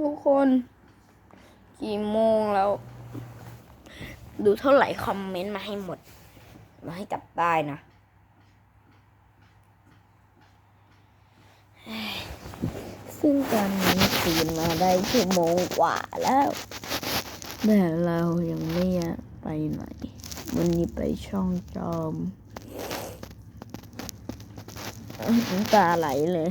ทุกคน กี่โมงแล้ว ดูเท่าไหร่คอมเมนต์มาให้หมด มาให้จับได้นะซึ่งตอนนี้ตื่นมาได้ชั่วโมงกว่าแล้ว แต่เรายังไม่อยากไปไหน วันนี้ไปช่องจอมน้ำตาไหลเลย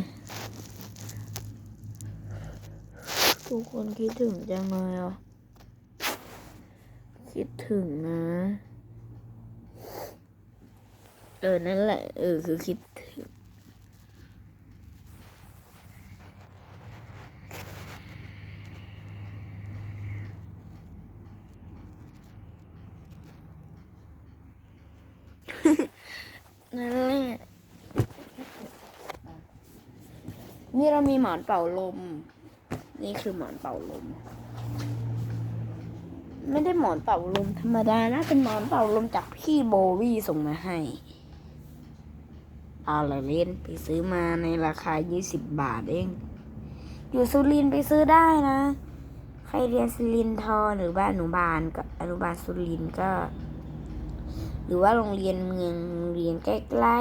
ทุกคนคิดถึงจังเลยอะ คิดถึงนะ เออ นั่นแหละ เออ คือคิดถึง นั่นแหละ นี่เรามีหมอนเป่าลม นี่คือหมอนเป่าลม ไม่ได้หมอนเป่าลมธรรมดานะ เป็นหมอนเป่าลมจากพี่โบวี่ส่งมาให้เอาละเล่นไปซื้อมาในราคา 20 บาทเอง อยู่สุรินไปซื้อได้นะ ใครเรียนสุรินทรหรือว่าอนุบาลก็อนุบาลสุรินก็ หรือว่าโรงเรียนเมืองโรงเรียนใกล้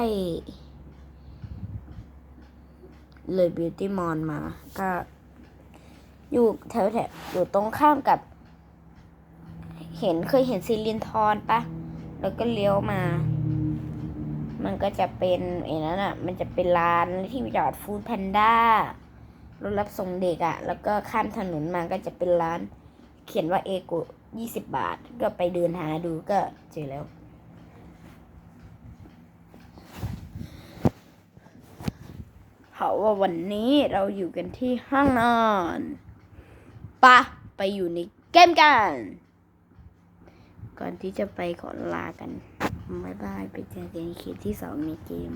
ๆเลยบิวตี้มอลมาก็ อยู่แถวๆอยู่ตรงข้ามกับ เห็นเคยเห็นซิลินทรปะแล้วก็เลี้ยวมา มันก็จะเป็นไอ้นั้นอะ มันจะเป็นร้านที่จอดฟู้ดแพนด้ารถรับส่งเด็กอะ แล้วก็ข้ามถนนมาก็จะเป็นร้าน เขียนว่าเอโกยี่สิบบาท ก็ไปเดินหาดูก็เจอแล้ว เขาว่าวันนี้เราอยู่กันที่ห้องนอน ปะไปอยู่ในเกมกัน ก่อนที่จะไปขอลากันบ๊ายบายไปเจอกันในคลิปที่สองในเกม